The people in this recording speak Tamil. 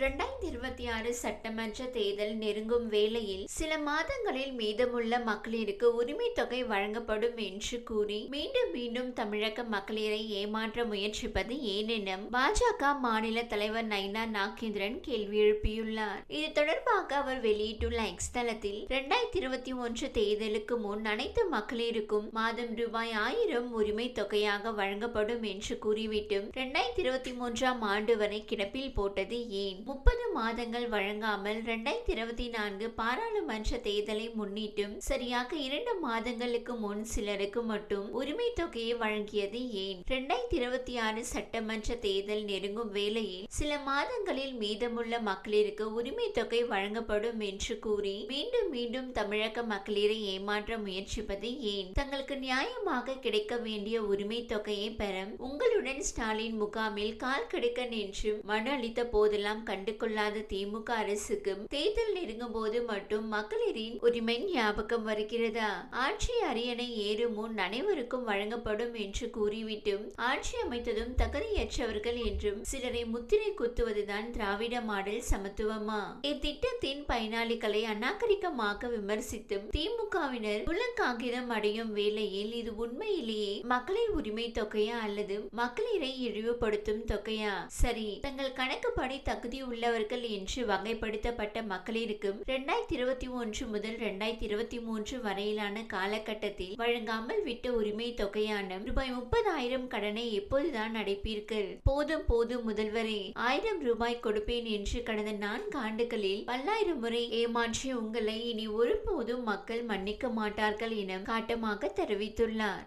இரண்டாயிரத்தி இருபத்தி ஆறு சட்டமன்ற தேர்தல் நெருங்கும் வேளையில் சில மாதங்களில் மீதமுள்ள மகளிருக்கு உரிமை தொகை வழங்கப்படும் என்று கூறி மீண்டும் மீண்டும் தமிழக மகளிரை ஏமாற்ற முயற்சிப்பது ஏனெனும் பாஜக மாநில தலைவர் நைனா நாகேந்திரன் கேள்வி எழுப்பியுள்ளார். இது தொடர்பாக அவர் வெளியிட்டுள்ள எக்ஸ் தளத்தில் இரண்டாயிரத்தி இருபத்தி ஒன்று தேர்தலுக்கு முன் அனைத்து மகளிருக்கும் மாதம் ரூபாய் ஆயிரம் உரிமை தொகையாக வழங்கப்படும் என்று கூறிவிட்டும். இரண்டாயிரத்தி இருபத்தி மூன்றாம் ஆண்டு வரை கிடப்பில் போட்டது ஏன்? முப்பது மாதங்கள் வழங்காமல் இரண்டாயிரத்தி இருபத்தி நான்கு பாராளுமன்ற தேர்தலை முன்னிட்டும் சரியாக இரண்டு மாதங்களுக்கு முன் சிலருக்கு மட்டும் உரிமை தொகையை வழங்கியது ஏன்? இரண்டாயிரத்தி இருபத்தி ஆறு சட்டமன்ற தேர்தல் நெருங்கும் வேளையில் சில மாதங்களில் மீதமுள்ள மகளிருக்கு உரிமை தொகை வழங்கப்படும் என்று கூறி மீண்டும் மீண்டும் தமிழக மகளிரை ஏமாற்ற முயற்சிப்பது ஏன்? தங்களுக்கு நியாயமாக கிடைக்க வேண்டிய உரிமை தொகையை பெற உங்களுடன் ஸ்டாலின் முகாமில் கால் கெடுக்க நின்றும் மனு அளித்த போதெல்லாம் கண்டு கொள்ளாத திமுக அரசுக்கு தேர்தல் நெருங்கும் போது மட்டும் மகளிரின் உரிமை ஞாபகம் வருகிறதா? ஆட்சி அரியணை ஏறும் முன் அனைவருக்கும் வழங்கப்படும் என்று கூறிவிட்டும் ஆட்சி அமைத்ததும் தகுதியற்றவர்கள் என்றும் சிலரை முத்திரை குத்துவதுதான் திராவிட மாடல் சமத்துவமா? இத்திட்டத்தின் பயனாளிகளை அநாகரிகமாக விமர்சித்தும் திமுகவினர் புலக்காகிதம் அடையும் வேளையில் இது உண்மையிலேயே மகளிர் உரிமை தொகையா அல்லது மகளிரை இழிவுபடுத்தும் தொகையா? சரி தங்கள் கணக்குப்படி தகுதி உள்ளவர்கள் என்று வகைப்படுத்தப்பட்ட மக்களிற்கும் இரண்டாயிரத்தி இருபத்தி ஒன்று முதல் இரண்டாயிரத்தி இருபத்தி மூன்று வரையிலான காலகட்டத்தில் வழங்காமல் விட்ட உரிமை தொகையான ரூபாய் முப்பதாயிரம் கடனை எப்போதுதான் அடைப்பீர்கள்? போதும் போதும் முதல்வரே ஆயிரம் ரூபாய் கொடுப்பேன் என்று கடந்த நான்கு ஆண்டுகளில் பல்லாயிரம் முறை ஏமாற்றிய உங்களை இனி ஒருபோதும் மக்கள் மன்னிக்க மாட்டார்கள் என காட்டமாக தெரிவித்துள்ளார்.